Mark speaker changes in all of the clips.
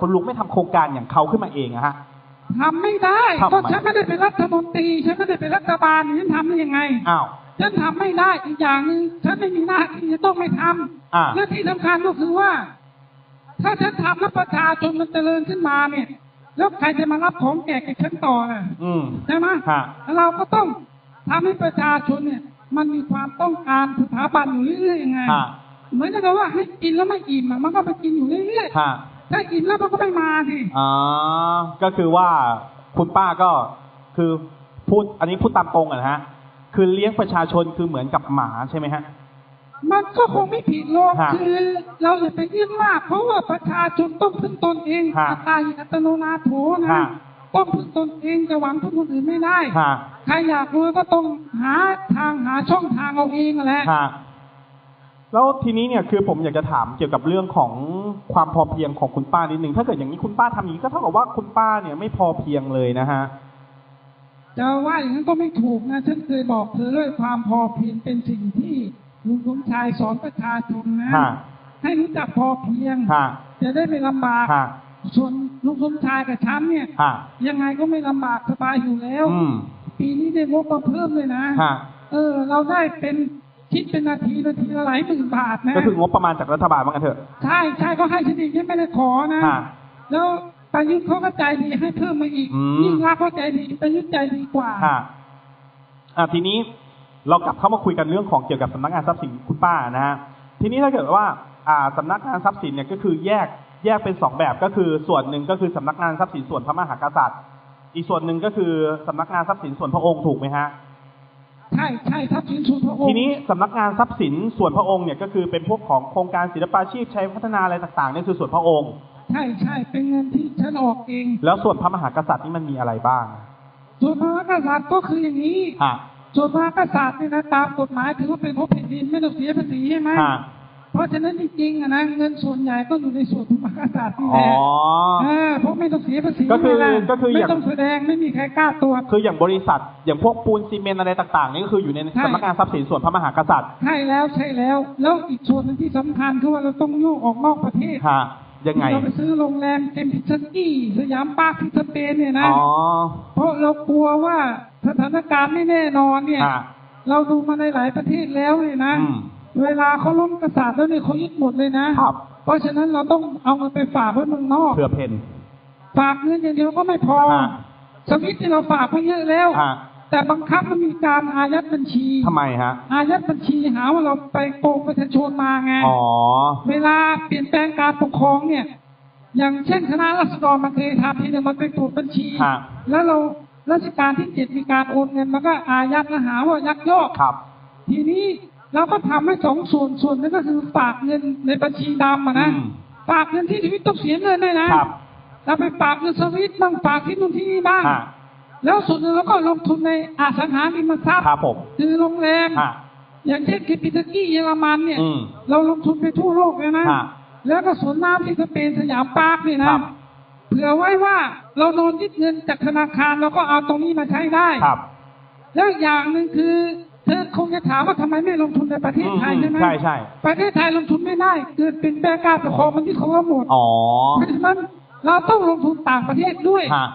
Speaker 1: คุณลุงไม่ทำโครงการอย่างเขาขึ้นมาเองอะฮะ
Speaker 2: ทำไม่ได้
Speaker 1: ทำไม
Speaker 2: ก็ฉันไม่ได้เป็นรัฐมนตรีฉันไม่ได้เป็นรัฐบาลฉันทำได้ยังไง
Speaker 1: อ้าว
Speaker 2: ฉันทำไม่ได้อีกอย่างหนึ่งฉันไม่มีหน้าที่จะต้องไม่ทำ
Speaker 1: อ่า
Speaker 2: และที่สำคัญก็คือว่า ถ้าฉันทำแล้วประชาชนมันเจริญขึ้นมาเนี่ย แล้วใครจะมารับของแจกกับฉันต่อล่ะ
Speaker 1: อืม
Speaker 2: ใช่ไหม
Speaker 1: ฮะ
Speaker 2: เราก็ต้องทำให้ประชาชนเนี่ย มันมีความต้องการสถาบันอยู่เรื่อยๆยังไง
Speaker 1: ฮะ
Speaker 2: เหมือนกับว่าให้กินแล้วไม่อิ่มอะมันก็ไปกินอยู่เรื่อย
Speaker 1: ฮะ
Speaker 2: ๆ ถ้าอิ่มแล้วมันก็ไม่มาสิ
Speaker 1: อ๋อก็คือว่าคุณป้าก็คือพูดอันนี้พูดตามตรงอะนะฮะ คือเลี้ยงประชาชนคือเหมือนกับหมาใช่ไหมฮะ
Speaker 2: มันก็คงไม่ผิดหรอก
Speaker 1: ฮะ
Speaker 2: คือ เราอย่าไปยึดมาก เพราะว่าประชาชนต้องพึ่งตนเอง
Speaker 1: ฮะ
Speaker 2: อัตตาหิอัตโนนาโถนะ
Speaker 1: ฮะ
Speaker 2: ต้องพึ่งตนเองจะหวังพึ่งคนอื่นไม่ได้
Speaker 1: ฮะ
Speaker 2: ใครอยากรวยก็ต้องหาทางหาช่องทางเอาเองนั่นแหละ
Speaker 1: ฮะ แล้วทีนี้เนี่ยคือผมอยากจะถามเกี่ยวกับเรื่องของความพอเพียงของคุณป้านิดนึงถ้าเกิดอย่างนี้คุณป้าทำอย่างนี้ก็เท่ากับว่าคุณป้าเนี่ยไม่พอเพียงเลยนะฮะ
Speaker 2: จะว่าอย่างนั้นก็ไม่ถูกนะฉันเคยบอกเธอด้วยความพอเพียงเป็นสิ่งที่ลุงสมชายสอนประชาชนนะ
Speaker 1: ฮะ
Speaker 2: ให้รู้จักพอเพียง
Speaker 1: ฮะ
Speaker 2: จะได้ไม่ลำบาก
Speaker 1: ฮะ
Speaker 2: ส่วนลุงสมชายกับฉันเนี่ย
Speaker 1: ฮะ
Speaker 2: ยังไงก็ไม่ลำบากสบายอยู่แล้ว
Speaker 1: อืม
Speaker 2: ปีนี้ได้งบมาเพิ่มเลยนะ
Speaker 1: ฮะ
Speaker 2: เออ เราได้เป็น คิดเป็นนาทีนาทีละหลายหมื่นบาทนะ
Speaker 1: ก็คืองบประมาณจากรัฐบาลว่างั้นเถอะ
Speaker 2: ใช่ใช่ก็ให้ฉันเองฉันไม่ได้ขอนะ
Speaker 1: ฮะ
Speaker 2: แล้วประยุทธ์เขาก็ใจดีให้เพิ่มมาอีก
Speaker 1: อืม
Speaker 2: ยิ่งรักษณ์เขาใจดีประยุทธ์ใจดีกว่า
Speaker 1: ฮะอะทีนี้เรากลับเข้ามาคุยกันเรื่องของเกี่ยวกับสำนักงานทรัพย์สินคุณป้านะฮะทีนี้ถ้าเกิดว่าอ่าสำนักงานทรัพย์สินเนี่ยก็คือแยกแยกเป็นสองแบบก็คือส่วนหนึ่งก็คือสำนักงานทรัพย์สินส่วนพระมหากษัตริย์ อีกส่วนหนึ่งก็คือสำนักงานทรัพย์สินส่วนพระองค์ถูกไหมฮะ
Speaker 2: ใช่ใช่ทัพย์สินส่วนพระองค์
Speaker 1: ทีนี้สำนักงานทรัพย์สินส่วนพระองค์เนี่ยก็คือเป็นพวกของโครงการศิลปาชีพชัยพัฒนาอะไรต่างๆเนี่ยคือส่วนพระองค์
Speaker 2: ใช่ใช่เป็นเงินที่ฉันออกเอง
Speaker 1: แล้วส่วนพระมหากษัตริย์นี่มันมีอะไรบ้าง
Speaker 2: ส่วนพระมหากษัตริย์ก็คืออย่างนี้
Speaker 1: ฮะ
Speaker 2: ส่วนพระมหากษัตริย์เนี่ยนะตามกฎหมายถือว่าเป็นของแผ่นดินไม่ต้องเสียภาษีใช่ไหม
Speaker 1: ฮะ
Speaker 2: เพราะฉะนั้นจริงๆอะนะเงินส่วนใหญ่ก็อยู่ในส่วนพระมหากษัตริย์นี่แห
Speaker 1: อ๋อ
Speaker 2: ละเออเพราะไม่ต้องเสียภาษี
Speaker 1: ก็คือ
Speaker 2: ไม่ได้
Speaker 1: ก็คืออย่าง
Speaker 2: ไม่ต้องแสดงไม่มีใครกล้าตรวจ
Speaker 1: คืออย่างบริษัท อย่างพวกปูนซีเมนต์อะไรต่าง ๆ นี่ก็คืออยู่ใน
Speaker 2: ใช่
Speaker 1: สำนักงานทรัพย์สินส่วนพระมหากษัตริย์
Speaker 2: ใช่แล้วใช่แล้ว แล้วอีกส่วนหนึงที่สำคัญคือว่าเราต้องโยกออกนอกประเทศ
Speaker 1: ฮะยังไง
Speaker 2: เราไปซื้อโรงแรมเทมพิชันกี้สยามปาร์คที่สเปนเนี่ยนะ
Speaker 1: อ๋อ
Speaker 2: เพราะเรากลัวว่าสถานการณ์ไม่แน่นอนเนี่ย
Speaker 1: ฮะ
Speaker 2: เราดูมาในหลายประเทศแล้วเนี่ยนะ
Speaker 1: อืม
Speaker 2: เวลาเขาล้มกษัตริย์แล้วเนี่ยเขายึดหมดเลยนะ
Speaker 1: ครับ
Speaker 2: เพราะฉะนั้นเราต้องเอาเงินไปฝากไว้เมืองนอก
Speaker 1: เผื่อเพน
Speaker 2: ฝากเงินอย่างเดียวก็ไม่พอ
Speaker 1: ฮะ
Speaker 2: สวิตที่เราฝากไปเยอะแล้ว
Speaker 1: ฮะ
Speaker 2: แต่บังคับมันมีการอายัดบัญชี
Speaker 1: ทำไมฮะ
Speaker 2: อายัดบัญชีหาว่าเราไปโกงประชาชนมาไง
Speaker 1: อ๋อ
Speaker 2: เวลาเปลี่ยนแปลงการปกครองเนี่ย อย่างเช่นคณะรัษฎรมันเคยทำทีนึงมันไปตรวจบัญชี
Speaker 1: ฮะ
Speaker 2: แล้วเราราชการที่เจ็ดมีการโอนเงินมันก็อายัดและหาว่ายักยอก
Speaker 1: ครับ
Speaker 2: ทีนี้ เราก็ทำให้สองส่วนส่วนหนึงก็คือฝากเงินในบัญชีดำอะนะ
Speaker 1: อืม
Speaker 2: ฝากเงินที่ชีวิตต้องเสียเงินด้วยนะครับเราไปฝากเงินสวิตบ้างฝากที่นู่นที่นี่บ้าง
Speaker 1: ฮะ
Speaker 2: แล้วส่วนหนึ่งเราก็ลงทุนในอสังหาริมทรัพย์
Speaker 1: ครับผม
Speaker 2: คือโรงแรม
Speaker 1: ฮะ
Speaker 2: อย่างเช่นคิปิตากี้เยอรมันเนี่ย
Speaker 1: อืม
Speaker 2: เราลงทุนไปทั่วโลกเลยนะ
Speaker 1: ฮะ
Speaker 2: แล้วก็สวนน้ำที่สเปนสยามปาร์คเนี่ยนะครับเผื่อไว้ว่าเราโดนยึดเงินจากธนาคารเราก็เอาตรงนี้มาใช้ได้
Speaker 1: ครับ
Speaker 2: แล้วอย่างหนึ่งคือ เธอคงจะถามว่าทำไมไม่ลงทุนในประเทศไทย
Speaker 1: อืม
Speaker 2: ใช่ไหม
Speaker 1: ใช่ใช่
Speaker 2: ประเทศไทยลงทุนไม่ได้ เกิดเป็นแปรการปกครองมันที่ของเราหมด
Speaker 1: อ๋อ
Speaker 2: เพราะฉะนั้นเราต้องลงทุนต่างประเทศด้วย
Speaker 1: ฮะ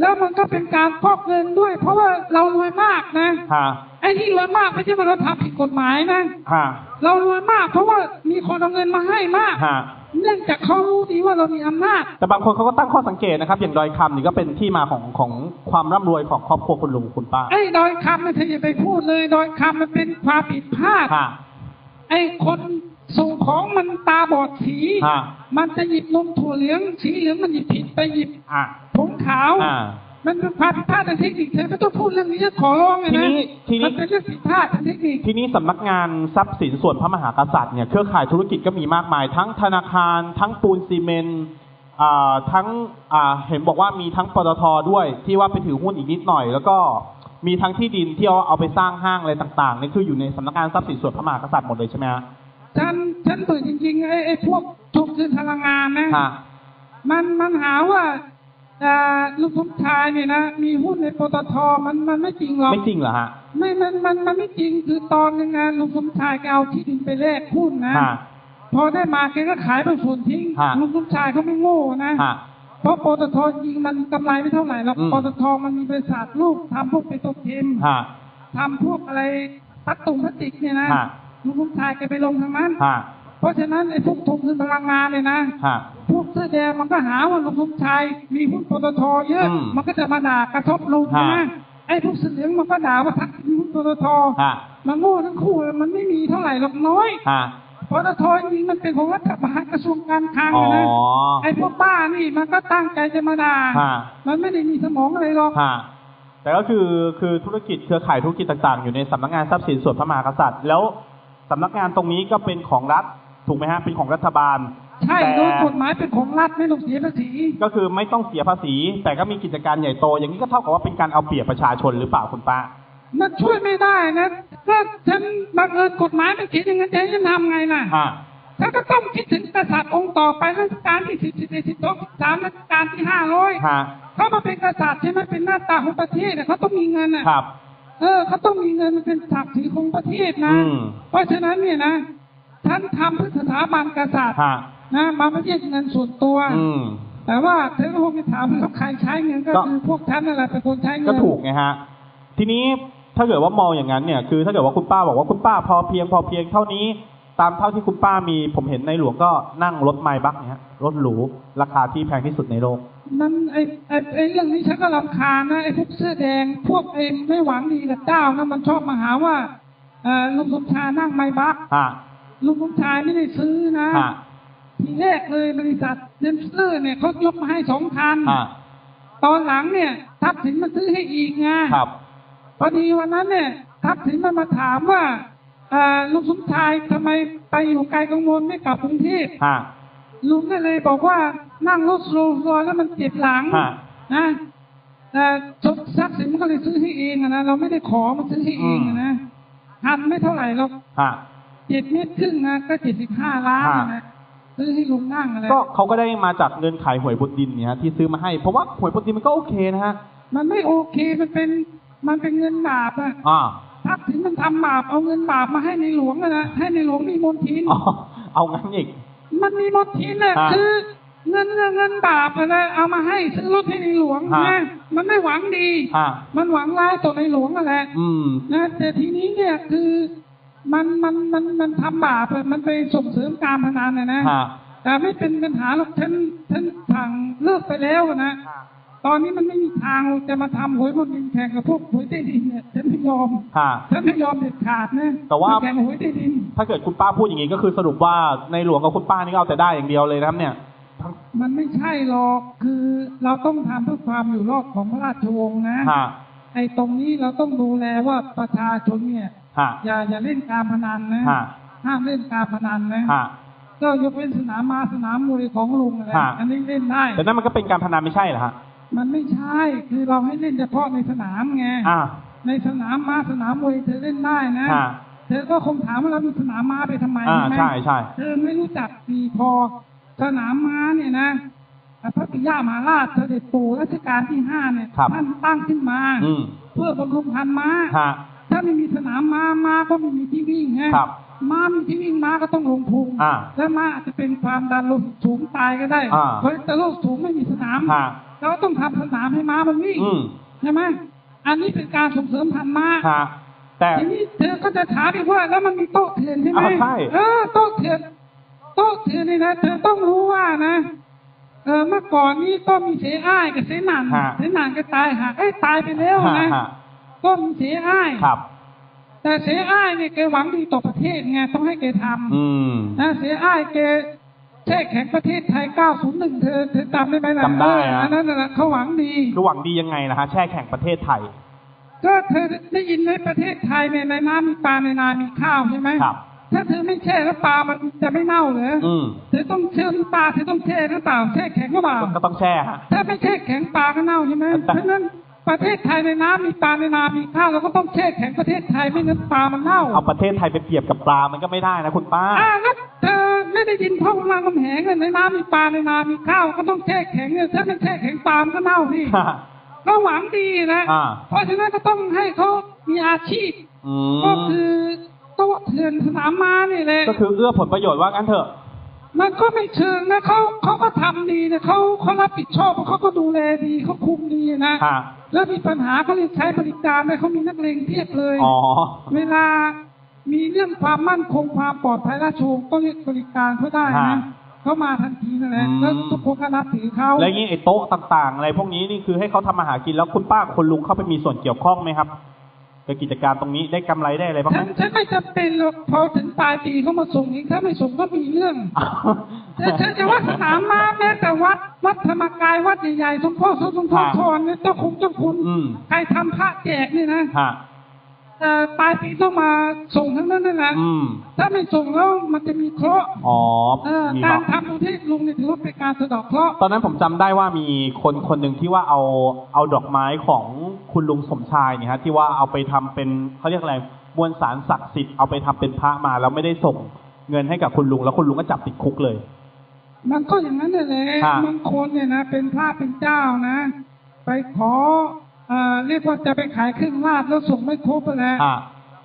Speaker 2: แล้วมันก็เป็นการฟอกเงินด้วย เพราะว่าเรารวยมากนะ
Speaker 1: ฮะ
Speaker 2: ไอ้ที่รวยมากไม่ใช่ว่าเราทำผิดกฎหมายนะ
Speaker 1: ฮะ
Speaker 2: เรารวยมากเพราะว่ามีคนเอาเงินมาให้มาก
Speaker 1: ฮะ
Speaker 2: เนื่องจากเขารู้ดีว่าเรามีอำนาจ
Speaker 1: แต่บางคนเขาก็ตั้งข้อสังเกตนะครับ อย่างดอยคำนี่ก็เป็นที่มาของของความร่ำรวยของครอบครัวคุณลุงคุณป้า
Speaker 2: ไอ้ดอยคำเนี่ยเธออย่าไปพูดเลยดอยคำมันเป็นความผิดพลาด
Speaker 1: ฮะ
Speaker 2: ไอ้คนส่งของมันตาบอดสี
Speaker 1: ฮะ
Speaker 2: มันจะหยิบนมถั่วเหลืองสีเหลืองมันหยิบผิดไปหยิบ
Speaker 1: อะ
Speaker 2: ผงขาว
Speaker 1: อ่า
Speaker 2: มันเป็นความผิดพลาดทางเทคนิคเธอไม่ต้องพูดเรื่องนี้ฉันขอร้องเลยนะ
Speaker 1: ทีนี้ทีนี้
Speaker 2: มันเป็นเรื่องผิดพลาดทางเทคนิค
Speaker 1: ทีนี้สำนักงานทรัพย์สินส่วนพระมหากษัตริย์เนี่ยเครือข่ายธุรกิจก็มีมากมาย ทั้งธนาคาร ทั้งปูนซีเมนต์อ่าทั้งอ่าเห็นบอกว่ามีทั้งปตทด้วยที่ว่าไปถือหุ้นอีกนิดหน่อย แล้วก็มีทั้งที่ดินที่เอาเอาไปสร้างห้างอะไรต่างๆนี่คืออยู่ในสำนักงานทรัพย์สินส่วนพระมหากษัตริย์หมดเลยใช่ไหมฮะ
Speaker 2: ฉันฉันเปิดจริงๆไอ้ไอ้พวกทวงคืนพลังงานนะ
Speaker 1: ฮะ
Speaker 2: มันมันหาว่าอ่า ลูกสมชายเนี่ยนะ มีหุ้นในปตทมันมันไม่จริงหรอก
Speaker 1: ไม่จริงเหรอฮะ
Speaker 2: ไม่ มันมันมันไม่จริงคือตอนหนึงงานลุงสมชายแกเอาที่ดินไปแลกหุ้นนะ
Speaker 1: ฮะ
Speaker 2: พอได้มาแกก็ขายบางส่วนทิ้ง
Speaker 1: ฮะ
Speaker 2: ลุงสมชายเขาไม่โง่นะ
Speaker 1: ฮะ
Speaker 2: เพราะปตทยิงมันกำไรไม่เท่าไหร่หรอก
Speaker 1: อืม
Speaker 2: ปตทมันมีบริษัทลูกทำพวกเปโตรเคม
Speaker 1: ฮะ
Speaker 2: ทำพวกอะไรพลาสตุงพลาสติกเนี่ยนะ
Speaker 1: ฮะ
Speaker 2: ลุงสมชายแกไปลงทางนั้น
Speaker 1: ฮะ
Speaker 2: เพราะฉะนั้นไอ้พวกทุนพลังงานเนี่ยนะ
Speaker 1: ฮะ
Speaker 2: พวกเสื้อแดงมันก็หาว่าลุงสมชายมีหุ้นปตทเยอะ
Speaker 1: อืม
Speaker 2: มันก็จะมาด่ากระทบลุง
Speaker 1: ฮะ
Speaker 2: นะไอ้พวกเสื้อเหลืองมันก็ด่าว่าทักษิณมีหุ้นปตท
Speaker 1: ฮะ
Speaker 2: มันโง่ทั้งคู่เลยมันไม่มีเท่าไหร่หรอกน้อย
Speaker 1: ฮะ
Speaker 2: ปตทจริงๆมันเป็นของรัฐบาลกระทรวงการคลัง
Speaker 1: อ๋อ
Speaker 2: อะนะไอ้พวกบ้านี่มันก็ตั้งใจจะมาด่า
Speaker 1: ฮะ
Speaker 2: มันไม่ได้มีสมองอะไรหรอก
Speaker 1: ฮะแต่ก็คือคือธุรกิจเครือข่ายธุรกิจต่างๆ อยู่ในสำนักงานทรัพย์สินส่วนพระมหากษัตริย์ แล้วสำนักงานตรงนี้ก็เป็นของรัฐถูกไหมฮะเป็นของรัฐบาล
Speaker 2: ใช่
Speaker 1: แต่
Speaker 2: โดยกฎหมายเป็นของรัฐไม่ต้องเสียภาษี
Speaker 1: ก็คือไม่ต้องเสียภาษี แต่ก็มีกิจการใหญ่โต อย่างนี้ก็เท่ากับว่าเป็นการเอาเปรียบประชาชนหรือเปล่าคุณป้า
Speaker 2: มันช่วยไม่ได้นะก็ฉันบังเอิญกฎหมายมันเขียนอย่างนั้นจะให้ฉันทำไงล่ะ
Speaker 1: ฮะ
Speaker 2: ฉันก็ต้องคิดถึงกษัตริย์องค์ต่อไปรัชกาลที่สิบสิบเอ็ดสิบสองสิบสามรัชกาลที่ห้าร้อย
Speaker 1: ฮะ
Speaker 2: เขามาเป็นกษัตริย์ใช่ไหมเป็นหน้าตาของประเทศอะเขาต้องมีเงินอะ
Speaker 1: ครับ
Speaker 2: เออเขาต้องมีเงินมันเป็นศักดิ์ศรีของประเทศนะ
Speaker 1: อืม
Speaker 2: เพราะฉะนั้นเนี่ยนะฉันทำเพื่อสถาบันกษัตริย์
Speaker 1: ฮะ
Speaker 2: นะมาไม่ใช่เงินส่วนตัว
Speaker 1: อืม
Speaker 2: แต่ว่าเธอก็คงไปถามว่าใครใช้เงินก็
Speaker 1: ก็
Speaker 2: คือพวกฉันนั่นแหละเป็นคนใช้เงิน
Speaker 1: ก็ถูกไงฮะ ทีนี้ถ้าเกิดว่ามองอย่างนั้นเนี่ย คือถ้าเกิดว่าคุณป้าบอกว่าคุณป้าพอเพียงพอเพียงเท่านี้ ตามเท่าที่คุณป้ามีผมเห็นในหลวงก็นั่งรถไมบักเนี่ยฮะรถหรูราคาที่แพงที่สุดในโลก
Speaker 2: มันไอ้ไอ้ไอ้เรื่องนี้ฉันก็รำคาญนะไอ้พวกเสื้อแดง พวกไอ้ไม่หวังดีกับเจ้านะมันชอบมาหาว่าเออลุงสมชายนั่งไมบัก
Speaker 1: ฮะ
Speaker 2: ลุงสมชายไม่ได้ซื้อนะ
Speaker 1: ฮะ
Speaker 2: ที แรกเลยบริษัทเดมสเตอร์เนี่ยเขายกมาให้สองคัน
Speaker 1: ฮะ
Speaker 2: ตอนหลังเนี่ยทัพสินมาซื้อให้อีกไง
Speaker 1: ครับ
Speaker 2: พอดีวันนั้นเนี่ย ทัพสินมันมาถามว่าเอ่อลุงสมชายทำไมไปอยู่ไกลกังวลไม่กลับกรุงเทพ
Speaker 1: ฮะ
Speaker 2: ลุงก็เลยบอกว่านั่งรถโรลส์รอยซ์แล้วมันเจ็บหลัง
Speaker 1: ฮะ
Speaker 2: นะแต่ทรัพย์สินมันก็เลยซื้อให้เองอะนะเราไม่ได้ขอมันซื้อให้เองอะนะทันไม่เท่าไหร่หรอก
Speaker 1: ฮะ
Speaker 2: เจ็ดเมตรครึ่งนะก็เจ็ดสิบห้าล้านอะนะ ซื้อให้ลุงนั่งอะไร
Speaker 1: ก็เขาก็ได้มาจากเงินขายหวยบนดินเนี่ยฮะที่ซื้อมาให้ เพราะว่าหวยบนดินมันก็โอเคนะฮะ
Speaker 2: มันไม่โอเคมันเป็นมันเป็นเงินบาปอะ
Speaker 1: อ่า
Speaker 2: ทัพสินมันทำบาปเอาเงินบาปมาให้ในหลวงอะนะให้ในหลวงมีมนทิน
Speaker 1: อ๋อเอางั้นอีก
Speaker 2: มันมีมนทินอะ
Speaker 1: อ่า
Speaker 2: คือเงินเงินบาปอะนะเอามาให้ซื้อรถให้ในหลวง
Speaker 1: อ่า
Speaker 2: นะมันไม่หวังดี
Speaker 1: ฮะ
Speaker 2: มันหวังร้ายต่อในหลวงนั่นแหละ
Speaker 1: อืม
Speaker 2: นะแต่ทีนี้เนี่ยคือ มันมันมันมันทำบาปอะมันไปส่งเสริมการพนันนะนะ
Speaker 1: ฮะ
Speaker 2: แต่ไม่เป็นปัญหาหรอกฉันฉันสั่งเลิกไปแล้วนะตอนนี้มันไม่มีทางจะมาทำหวยบนดินแข่งกับพวกหวยใต้ดินเนี่ยฉันไม่ยอม
Speaker 1: ฮะ
Speaker 2: ฉันไม่ยอมเด็ดขาดนะ
Speaker 1: แต่ว่า
Speaker 2: แข่งหวยใต้ดิน
Speaker 1: ถ้าเกิดคุณป้าพูดอย่างนี้ก็คือสรุปว่าในหลวงกับคุณป้านี่ก็เอาแต่ได้อย่างเดียวเลยนะครับเนี่ย
Speaker 2: มันไม่ใช่หรอกคือเราต้องทำเพื่อความอยู่รอดของพระราชวงศ์นะ
Speaker 1: ฮะ
Speaker 2: ไอ้ตรงนี้เราต้องดูแลว่าประชาชนเนี่ย
Speaker 1: ฮะ
Speaker 2: อย่าอย่าเล่นการพนันนะ
Speaker 1: ฮะ
Speaker 2: ห้ามเล่นการพนันนะ
Speaker 1: ฮะ
Speaker 2: ก็ยกเว้นสนามมาสนามมวยของลุงอะไร
Speaker 1: ฮะ
Speaker 2: อันนี้เล่นได้
Speaker 1: แต่นั่นมันก็เป็นการพนันไม่ใช่เหรอฮะ
Speaker 2: มันไม่ใช่คือเราให้เล่นเฉพาะในสนามไง
Speaker 1: อ่า
Speaker 2: ในสนามม้าสนามมวยเธอเล่นได้นะ
Speaker 1: ฮะ
Speaker 2: เธอก็คงถามว่าเรามีสนามม้าไปทำไม
Speaker 1: อ่า
Speaker 2: ไหม
Speaker 1: ใช่ใช่
Speaker 2: เธอไม่รู้จักดีพอ สนามม้าเนี่ยนะพระปิยามหาราชเสด็จปู่รัชกาลที่ห้าเนี่ย
Speaker 1: ครับ
Speaker 2: ท่านตั้งขึ้นมา
Speaker 1: อืม
Speaker 2: เพื่อบำรุงพันธุ์ม้า
Speaker 1: ฮะ
Speaker 2: ถ้า ไม่มีสนามม้าม้าก็ไม่มีที่วิ่งฮะ
Speaker 1: ครับ
Speaker 2: ม้ามีที่วิ่งม้าก็ต้องลงพุง
Speaker 1: อ่า
Speaker 2: และม้าอาจจะเป็นความดันโลหิตสูงตายก็ได้
Speaker 1: อ่า
Speaker 2: เพราะแต่โลกสูงไม่มีสนาม
Speaker 1: ฮะ
Speaker 2: เราต้องทำสนามให้ม้ามันวิ่ง
Speaker 1: อืม
Speaker 2: ใช่ไหมอันนี้เป็นการส่งเสริมพันธุ์ม้า
Speaker 1: ฮะแต่
Speaker 2: ทีนี้เธอก็จะถามอีกว่าแล้วมันมีโต๊ะเถื่อนใช่ไหม
Speaker 1: อ่าใช่
Speaker 2: เออโต๊ะเถื่อนโต๊ะเถื่อนนี่นะเธอต้องรู้ว่านะเออเมื่อก่อนนี้ก็มีเสอ้ายกับเสนัน
Speaker 1: ฮะ
Speaker 2: เสนันก็ตายหาเอ้ยตายไปแล้ว
Speaker 1: ฮะ
Speaker 2: นะ
Speaker 1: ฮะ
Speaker 2: ก็มีเสอ้าย
Speaker 1: ครับ
Speaker 2: แต่เสอ้ายเนี่ยแกหวังดีต่อประเทศไงต้องให้แกท
Speaker 1: อืมำ
Speaker 2: นะเสอ้ายแกแช่แข็งประเทศไทย 901 เธอเธอจำได้ไหมล่ะ
Speaker 1: จำได้
Speaker 2: เออ
Speaker 1: ฮะ
Speaker 2: อันนั้นน่ะเขาหวังดี
Speaker 1: ระหว่างดียังไงนะฮะแช่แข่งประเทศไทย
Speaker 2: ก็เธอได้ยินในประเทศไทยเนี่ยในน้ำมีปลาในนามีข้าวใช่ไหม
Speaker 1: ครับ
Speaker 2: ถ้าเธอไม่แช่แล้วปลามันจะไม่เน่าเหรอ
Speaker 1: อืม
Speaker 2: เธอต้องเชื่อปลาเธอต้องแช่หรือเปล่าแช่แข็งหรือเปล่า
Speaker 1: ก็ต้องแช่ฮะ
Speaker 2: ถ้าไม่แช่แข็งปลาก็เน่าใช่ไหม
Speaker 1: แต่
Speaker 2: เพราะฉะนั้น ประเทศไทยในน้ำมีปลาในนามีข้าวเราก็ต้องแช่แข็งประเทศไทยไม่งั้นปลามันเน่า
Speaker 1: เอาประเทศไทยไปเปรียบกับปลา มันก็ไม่ได้นะคุณป้า
Speaker 2: อ่าแล้วเธอไม่ได้ยินพ่อมางคำแหงเลยในน้ำมีปลาในนามีข้าวก็ต้องแช่แข็งเนี่ยถ้าไม่แช่แข็งปลามันก็เน่าพี่ก็หวังดีนะ
Speaker 1: อ่า
Speaker 2: เพราะฉะนั้นก็ต้องให้เขามีอาชีพ
Speaker 1: อื
Speaker 2: ก็
Speaker 1: ม
Speaker 2: คือโต๊ะเถื่อนสนามม้านี่แหละ
Speaker 1: ก็คือเอื้อผลประโยชน์ว่างั้นเถอะ
Speaker 2: มันก็ไม่เชิงนะเขาเขาก็ทำดีนะเขาเขารับผิดชอบเขาก็ดูแลดีเขาคุมดีนะ
Speaker 1: ฮะ
Speaker 2: แล้วมีปัญหาเขาเรียกใช้บริการเลยเขามีนักเลงเพียบเลย
Speaker 1: อ๋อ
Speaker 2: เวลามีเรื่องความมั่นคงความปลอดภัยราชวงศ์ก็เรียกบริการเขาได้
Speaker 1: ฮะ
Speaker 2: นะเขามาทันทีนั่นแหละ
Speaker 1: อืม
Speaker 2: แล้วทุกคนก็นับถือเขา
Speaker 1: แล้วอย่างนี้ไอ้โต๊ะต่าง ๆ อะไรพวกนี้นี่คือให้เขาทำมาหากินแล้วคุณป้ากับคุณลุงเข้าไปมีส่วนเกี่ยวข้องไหมครับ กับกิจการตรงนี้ได้กำไรได้อะไรบ้างไห
Speaker 2: ฉั
Speaker 1: ม
Speaker 2: นฉันไม่จำเป็นหรอกพอถึงปลายปีเขามาส่งเองถ้าไม่ส่งก็มีเรื่องแต่ฉันจะวัดสนามม้าแม้แต่วัดวัดธรรมกายวัดใหญ่ๆสมพ่อสมพ่อ
Speaker 1: ฮะ
Speaker 2: ทอนเนี่ยเจ้าคุณเจ้าคุณ
Speaker 1: อืม
Speaker 2: ใครทำพระแจกเนี่ยนะ
Speaker 1: ฮะ
Speaker 2: เอ่อ ปลายปีต้องมาส่งทั้งนั้นนั่นแหละ
Speaker 1: อืม
Speaker 2: ถ้าไม่ส่งแล้วมันจะมีเคราะห์
Speaker 1: อ๋อ
Speaker 2: เออ
Speaker 1: มี
Speaker 2: การ
Speaker 1: เนาะ
Speaker 2: ทำอุทิศลุงเนี่ยถือว่าเป็นการสะเดอกเคราะห์
Speaker 1: ตอนนั้นผมจำได้ว่ามีคนคนหนึ่งที่ว่าเอาเอาดอกไม้ของคุณลุงสมชายเนี่ยฮะที่ว่าเอาไปทำเป็นเขาเรียกอะไรมวลสารศักดิ์สิทธิ์เอาไปทำเป็นพระมาแล้วไม่ได้ส่งเงินให้กับคุณลุงแล้วคุณลุงก็จับติดคุกเลย
Speaker 2: มันก็อย่างนั้นแหละ
Speaker 1: ฮะ
Speaker 2: บางคนเนี่ยนะ เป็นพระเป็นเจ้านะ ไปขอ เอ่อเรียกว่าจะไปขายเครื่องราชแล้วส่งไม่ครบไปแล้ว
Speaker 1: ฮะ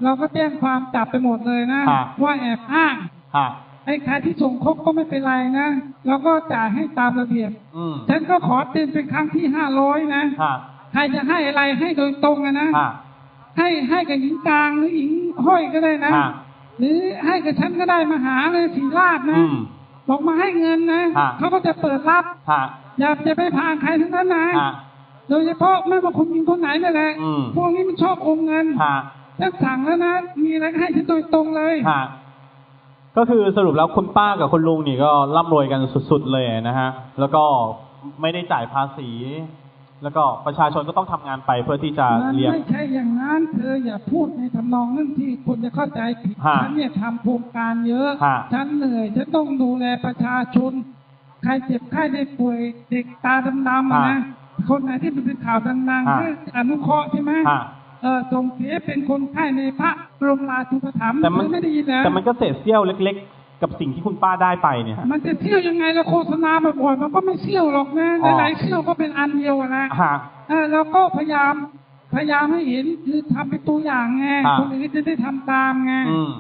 Speaker 2: เราก็แจ้งความจับไปหมดเลยนะ
Speaker 1: ฮะ
Speaker 2: ว่าแอบอ้าง
Speaker 1: ฮะ
Speaker 2: ไอ้ใครที่ส่งครบก็ไม่เป็นไรนะเราก็จ่ายให้ตามระเบียบ
Speaker 1: อืม
Speaker 2: ฉันก็ขอเตือนเป็นครั้งที่ห้าร้อยนะ
Speaker 1: ฮะ
Speaker 2: ใครจะให้อะไรให้โดยตรงอะนะ
Speaker 1: ฮะ
Speaker 2: ให้ให้กับหญิงกลางหรือหญิงห้อยก็ได้นะ
Speaker 1: ฮะ
Speaker 2: หรือให้กับฉันก็ได้มาหาเลยสีราชนะ
Speaker 1: อืม
Speaker 2: บอกมาให้เงินนะ
Speaker 1: ฮะ
Speaker 2: เขาก็จะเปิดรับ
Speaker 1: ฮะ
Speaker 2: อย่าจะไปพาใครทั้งนั้นนะ
Speaker 1: ฮะ
Speaker 2: โดยเฉพาะไม่ว่าคุณหญิงคนไหนนั่นแหละ
Speaker 1: อืม
Speaker 2: พวกนี้มันชอบอมเงิน
Speaker 1: ฮะ
Speaker 2: ฉันสั่งแล้วนะ มีอะไรก็ให้ฉันโดยตรงเลย
Speaker 1: ฮะก็คือสรุปแล้วคุณป้ากับคุณลุงนี่ก็ร่ำรวยกันสุด ๆ เลยนะฮะ แล้วก็ไม่ได้จ่ายภาษี แล้วก็ประชาชนก็ต้องทำงานไปเพื่อที่จะ
Speaker 2: มัน
Speaker 1: เลี้ยง
Speaker 2: ไม่ใช่อย่างนั้น เธออย่าพูดในทำนองนั้นที่คนจะเข้าใจผิด
Speaker 1: ฮะ
Speaker 2: ฉันเนี่ยทำโครงการเยอะ
Speaker 1: ฮะ
Speaker 2: ฉันเหนื่อย ฉันต้องดูแลประชาชน ใครเจ็บไข้ได้ป่วยเด็กตาดำๆอะนะ คนไหนที่มันเป็นข่าวดัง
Speaker 1: ฮะ
Speaker 2: ๆคืออนุเคราะห์ใช่ไหม
Speaker 1: ฮะ
Speaker 2: เออส่งเสียเป็นคนไข้ในพระบรมราชูปถัมภ์
Speaker 1: แต่มัน
Speaker 2: เธอไม่ได้ยินนะ
Speaker 1: แต่มันก็เศษเสี้ยวเล็ก ๆ กับสิ่งที่คุณป้าได้ไปเนี่ยฮะ
Speaker 2: มันจะเที่ยวยังไงละโฆษณาบ่อยๆมันก็ไม่เที่ยวหรอกนะ
Speaker 1: อ๋อ
Speaker 2: หลายๆเที่ยวก็เป็นอันเดียวอะนะ
Speaker 1: ฮะ
Speaker 2: เออเราก็พยายามพยายามให้เห็นคือทำเป็นตัวอย่างไง
Speaker 1: อ่า
Speaker 2: คนอื่นจะได้ทำตามไง
Speaker 1: อืม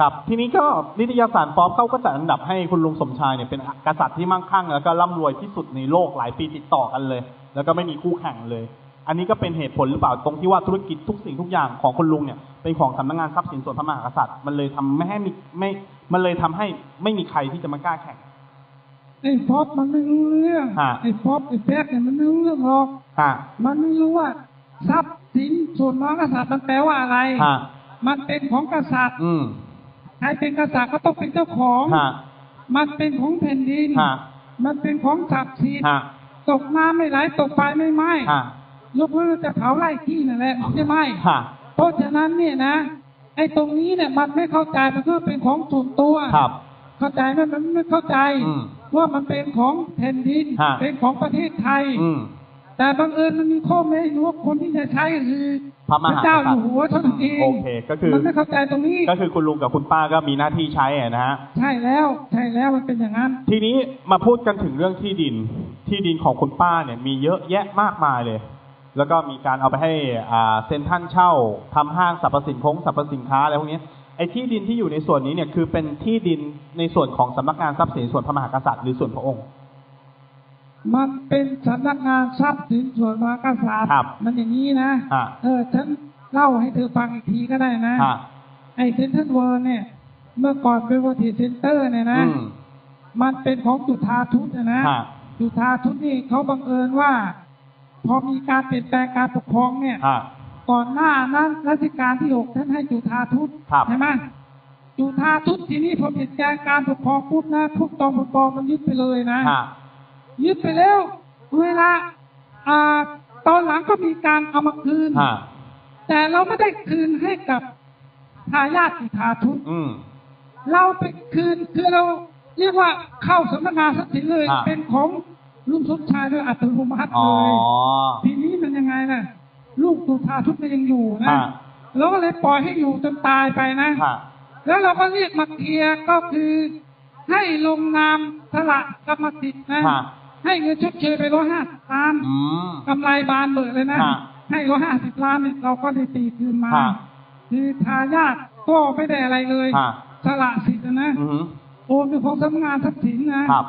Speaker 1: ครับทีนี้ก็นิตยสารฟอร์บเขาก็จัดอันดับให้คุณลุงสมชายเนี่ยเป็นกษัตริย์ที่มั่งคั่ง แล้วก็ร่ำรวยที่สุดในโลกหลายปีติดต่อกันเลย แล้วก็ไม่มีคู่แข่งเลย อันนี้ก็เป็นเหตุผลหรือเปล่าตรงที่ว่าธุรกิจทุกสิ่งทุกอย่างของคุณลุงเนี่ยเป็นของสำนักงานทรัพย์สินส่วนพระมหากษัตริย์มันเลยทำไม่ให้มีไม่มันเลยทำให้ไม่มีใครที่จะมากล้าแข่ง
Speaker 2: ไอ้ป๊อปมันไม่รู้เรื่อง
Speaker 1: ฮะ
Speaker 2: ไอ้ป๊อปไอ้แป๊กเนี่ยมันไม่รู้เรื่องหรอก
Speaker 1: ฮะ
Speaker 2: มันไม่รู้ว่าทรัพย์สินส่วนมากษัตริย์มันแปลว่าอะไร
Speaker 1: ฮะ
Speaker 2: มันเป็นของกษัตริย์
Speaker 1: อืม
Speaker 2: ใครเป็นกษัตริย์ก็ต้องเป็นเจ้าของ
Speaker 1: ฮะ
Speaker 2: มันเป็นของแผ่นดิน
Speaker 1: ฮะ
Speaker 2: มันเป็นของศักดิ์สิทธิ์
Speaker 1: ฮะ
Speaker 2: ตกน้ำไม่ไหลตกไฟไม่ไหม้
Speaker 1: ฮะ
Speaker 2: ยกเว้นว่าจะเผาไร่ที่นั่นแหละไม่ไหม้
Speaker 1: ฮะ
Speaker 2: เพราะฉะนั้นเนี่ยนะไอ้ตรงนี้เนี่ยมันไม่เข้าใจมันก็เป็นของส่วนตัว
Speaker 1: ครับ
Speaker 2: เข้าใจไหมมันไม่เข้าใจ
Speaker 1: อืม
Speaker 2: ว่ามันเป็นของแผ่นดิน
Speaker 1: ฮะ
Speaker 2: เป็นของประเทศไทย
Speaker 1: อืม
Speaker 2: แต่บังเอิญมันมีข้อแม้อยู่ว่าคนที่จะใช้ก็คือ
Speaker 1: พระมหากษัตริย์
Speaker 2: เจ้าอยู่หัวเท่านั้นเอง
Speaker 1: โอเคก็คือ
Speaker 2: มันไม่เข้าใจตรงนี้
Speaker 1: ก็คือคุณลุงกับคุณป้าก็มีหน้าที่ใช้อะนะฮะ
Speaker 2: ใช่แล้ว ใช่แล้วมันเป็นอย่างนั้น
Speaker 1: ทีนี้มาพูดกันถึงเรื่องที่ดิน ที่ดินของคุณป้าเนี่ยมีเยอะแยะมากมายเลย แล้วก็มีการเอาไปให้อ่าเซ็นทรัลเช่าทำห้างสรรพสินคงสรรพสินค้าอะไรพวกนี้ไอ้ที่ดินที่อยู่ในส่วนนี้เนี่ยคือเป็นที่ดินในส่วนของสำนักงานทรัพย์สินส่วนพระมหากษัตริย์หรือส่วนพระองค์
Speaker 2: มันเป็นสำนักงานทรัพย์สินส่วนมหากษัตริย์
Speaker 1: ครับ
Speaker 2: มันอย่างนี้นะ
Speaker 1: ฮะ
Speaker 2: เออฉันเล่าให้เธอฟังอีกทีก็ได้นะ
Speaker 1: ฮะ
Speaker 2: ไอ้เซ็นทรัลเวิร์เนี่ย เมื่อก่อนเป็นวอร์ทีเซ็นเตอร์เนี่ยนะ
Speaker 1: อืม
Speaker 2: มันเป็นของจุฑาทุตนะนะ
Speaker 1: ฮะ
Speaker 2: จุฑาทุตนี่เขาบังเอิญว่า พอมีการเปลี่ยนแปลงการปกครองเนี่ย
Speaker 1: ฮะ
Speaker 2: ก่อนหน้านั้นรัชกาลที่หกท่านให้จุฑาทุต
Speaker 1: ครับ
Speaker 2: ใช่ไหมจุฑาทุตทีนี้พอเปลี่ยนแปลงการปกครองปุ๊บนะพวกตองปกครองมันยึดไปเลยนะ
Speaker 1: ฮะ
Speaker 2: ยึดไปแล้ว เวลาอ่าตอนหลังก็มีการเอามาคืน
Speaker 1: ฮะ
Speaker 2: แต่เราไม่ได้คืนให้กับทายาทจุฑาทุต
Speaker 1: อืม
Speaker 2: เราไปคืนคือเราเรียกว่าเข้าสำนักงานทรัพย์สินเลย
Speaker 1: ฮะ
Speaker 2: เป็นของลุงสมชายด้วยอัตโนมัติ
Speaker 1: อ๋อ
Speaker 2: เลยทีนี้มันยังไงน่ะ ลูกตุทาทุกก็ยังอยู่นะ
Speaker 1: ฮะ
Speaker 2: เราก็เลยปล่อยให้อยู่จนตายไปนะ
Speaker 1: ฮะ
Speaker 2: แล้วเราก็เรียกมาเคลียร์ก็คือให้ลงนามสละกรรมสิทธิ์นะ
Speaker 1: ฮะ
Speaker 2: ให้เงินชดเชยไปร้อยห้าสิบล้าน
Speaker 1: อืม
Speaker 2: กำไรบานเบิดเลยนะ
Speaker 1: ฮะ
Speaker 2: ให้ร้อยห้าสิบล้านเนี่ยเราก็ได้ตีคืนมา
Speaker 1: ฮะ
Speaker 2: คือทายาทก็ไม่ได้อะไรเลย
Speaker 1: ฮะ
Speaker 2: สละสิทธิ์นะ
Speaker 1: อืม
Speaker 2: โอนเป็นของสำนักงานทรัพย์สินนะครับ